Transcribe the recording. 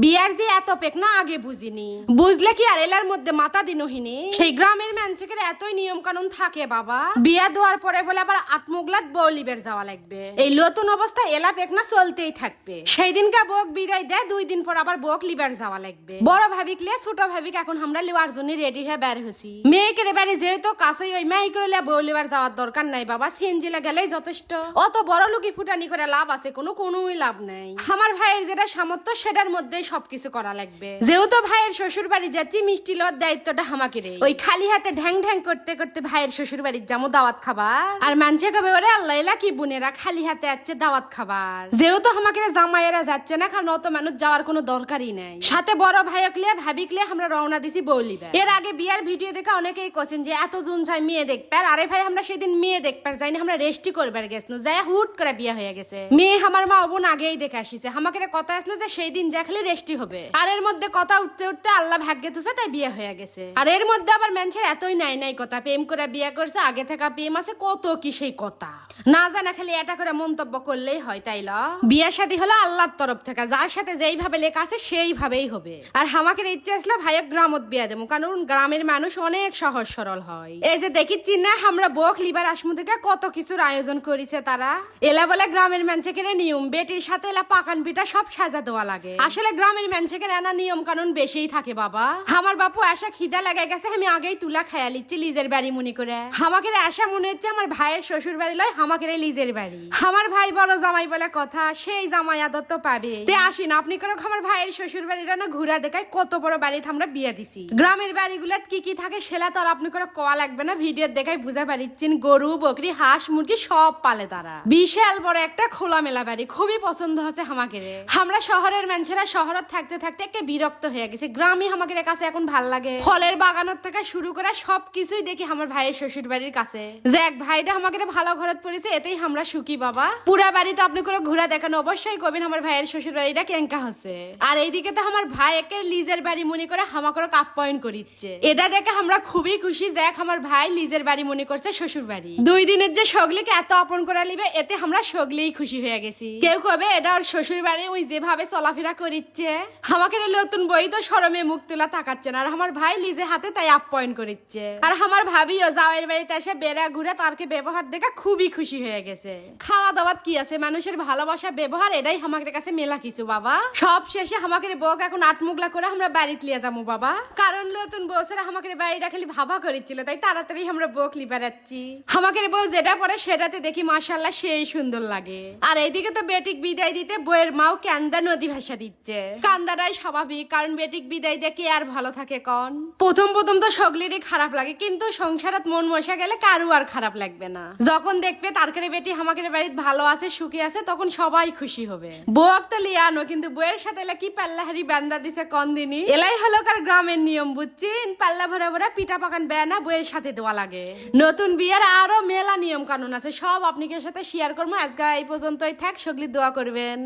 বিয়ার যে এত পেক না আগে বুঝিনি। বুঝলে কি আর এলার মধ্যে মাথা দিনহিনী? সেই গ্রামের ম্যানচেকের এতই নিয়ম কানুন থাকে বাবা। বিয়া দেওয়ার পরে বলে আবার আটমুগলাত বলিবের যাওয়া লাগবে। এই নতুন অবস্থা এলা পেক না চলতেই থাকবে। সেই দিনকে বক বিদায় দেয়, দুই দিন পর আবার বক লিবার যাওয়া লাগবে। বড় ভাবিকলে ছোট ভাবিক এখন আমরা লিওয়ার জন্য রেডি হয়ে বের হয়েছি। মেয়েকে বাড়ি যেহেতু কাছে ওই মাই করলে বউ লিবার যাওয়ার দরকার নাই বাবা সিএনজিলে গেলেই যথেষ্ট। অত বড় লুকি ফুটানি করে লাভ আছে, কোনো কোনোই লাভ নাই। আমার ভাইয়ের যেটা সামর্থ্য, সেটার মধ্যেই সবকিছু করা লাগবে। যেহেতু ভাইয়ের শ্বশুর বাড়ি যাচ্ছি মিষ্টি লওয়ার দায়িত্বটা আমাকে রে ওই খালি হাতে ঢ্যাং ঢ্যাং করতে করতে ভাইয়ের শ্বশুর বাড়ির যাব দাওয়াত খাবার। আর মানছে কবে ওরে? আল্লাহ কি বোনেরা খালি হাতে যাচ্ছে দাওয়াত খাবার। যেহেতু আমাকে জামাইয়েরা যাচ্ছে না কারণ অত মানুষ যাওয়ার কোনো দরকারই নাই। সাথে বড় ভাইকলে ভাবিকলে আমরা রওনা দিছি বৌলিবে। এর আগে বিয়ার ভিডিও দেখে অনেকেই কোছেন যে এত জুন চাই মেয়ে দেখবে আর আরে ভাই আমরা সেদিন মেয়ে দেখবে যাইনি আমরা রেস্টি করবার গেছিল যাই হুট করে বিয়ে হয়ে গেছে। মেয়ে আমার মা অবন আগেই দেখে আসিছে। আমাকে কথা আসলো যে সেই দিন যা খালি রেস্টি হবে। আর এর মধ্যে কথা উঠতে উঠতে আল্লাহ ভাগ্যে তুছে, তাই বিয়ে হয়ে গেছে। আর এর মধ্যে আবার মানুষের এতই নাই নাই কথা, প্রেম করে বিয়ে করছে, আগে থাকা প্রেম আছে, কত কি সেই কথা। না জানা খালি এটা করে মন্তব্য করলেই হয়, তাই ল। বিয়ে শাদী হলো আল্লাহর তরফ থেকে, যার সাথে যেইভাবে লেখা আছে সেইভাবেই হবে। আর আমাকে ইচ্ছে আসলে ভাইয়ের গ্রামত বিয়ে দেবো, কারণ গ্রামের মানুষ অনেক সহজ সরল হয়। এই যে দেখিচ্ছি না আমরা বক লিবার আসমু থেকে কত কিছুর আয়োজন করেছে তারা। এলা বলে গ্রামের ম্যানচেকের নিয়ম, বেটির সাথে এলা পাকান পিঠা সব সাজা দেওয়া লাগে। আসলে গ্রামের ম্যানচেকের এনা নিয়ম কানুন বেশিই থাকে, বাবা। আমার বাপু আশা খিদা লাগা গেছে, আমি আগেই তুলা খায়া লিচ্ছি লিজের বাড়ি মনে করে। আমাকে আশা মনে হচ্ছে আমার ভাইয়ের শ্বশুর বাড়ি লয়, আমাকে লিজের বাড়ি। আমার ভাই বড় জামাই বলে কথা, সেই জামাই আদর তো পাবে। তে আসিন, আপনি করো আমার ভাইয়ের শ্বশুর বাড়িটা না ঘুরা দেখায় কত বড় বাড়িতে আমরা বিয়ে দিছি। গ্রামের বাড়িগুলাত কি কি থাকে সেলা তো আর আপনি করে কোয়া লাগবে না, ভিডিও দেখায় বুঝা পারিচ্ছেন, গরু, বকরি, হাঁস, মুরগি সব পালে তারা। বিশাল বড় একটা খোলা মেলা বাড়ি, খুবই পছন্দ হচ্ছে আমাকে আমরা শহরের মানুষেরা শহরত থাকতে থাকতে একটা বিরক্ত হয়ে গেছে। গ্রামই আমাকে কাছে এখন ভালো লাগে। ফলের বাগানত থেকে শুরু করে সব কিছুই দেখি আমার ভাইয়ের শ্বশুর বাড়ির কাছে। যে এক ভাইটা আমাকে ভালো ঘরত পড়েছে এতেই আমরা সুখী বাবা। পুরা বাড়িতে আপনি করে ঘোরা দেখানো অবশ্যই কবেন আমার ভাইয়ের শ্বশুর বাড়িটা কেঙ্কা হচ্ছে। আর এইদিকে তো আমার ভাই একে লিজের বাড়ি মনে করে হামাকরে আপ্যায়ন করিচ্ছে। এটা দেখে আমরা খুবই খুশি যে এক আমার ভাই লিজের বাড়ি মনে করছে শ্বশুর বাড়ি দুই দিনের যে সগলিকে এত আপন করে লিবে এতে আমরা সগলেই খুশি হয়ে গেছি। কেউ কবে এটা ওর শ্বশুর বাড়ি ওই যেভাবে চলাফেরা করিচ্ছে আমাকে নতুন বই তো সরমে মুখ তোলা আর আমার ভাই হাতে তাই আর আমার জাওয়ের বাড়িতে এসে বেড়া ঘুরে তারকে ব্যবহার দেখে খুবই খুশি হয়ে গেছে। খাওয়া দাওয়াত কি আছে? মানুষের ভালোবাসা, ব্যবহার, এটাই কাছে মেলা কিছু, বাবা। সব শেষে আমাকে বউক এখন আটমুগলা করে আমরা লিয়ে যাব, বাবা। কারণ নতুন বউ আমাকে বাড়িটা খালি ভাবা করেছিল তাই তাড়াতাড়ি আমরা বউক লিপারাচ্ছি আমাকে বউ যেটা পরে সেটাতে দেখি মাশাল্লাহ সেই সুন্দর লাগে। আর এইদিকে তো বেটিক বিদায় দিতে বইয়ের মাও কান্দা নদী ভাষা দিচ্ছে। কান্দাটাই স্বাভাবিক, কারণ বেটিক বিদায় দিয়ে কে আর ভালো থাকে কন? প্রথম প্রথম তো সগলিরই খারাপ লাগে, কিন্তু সংসারত মন মশা গেলে কারু আর খারাপ লাগবে না। যখন দেখবে তারকারে বেটি আমাকে বাড়িতে ভালো আছে, সুখী আছে, তখন সবাই খুশি হবে। বউ তো লিয়ানো, কিন্তু বউয়ের সাথে এলা কি পাল্লাহারি বান্দা দিছে কন দিনই এলাই হলো কার গ্রামের নিয়ম, বুঝছেন? পাল্লা ভরা ভরা পিঠা পাকান বেনা বউয়ের সাথে দেওয়া লাগে। নতুন বিয়ের আরও মেলা নিয়ম কানুন আছে, সব আপনি সাথে শেয়ার করব আজকে এই পর্যন্তই থাক, সগলি দোয়া করবেন।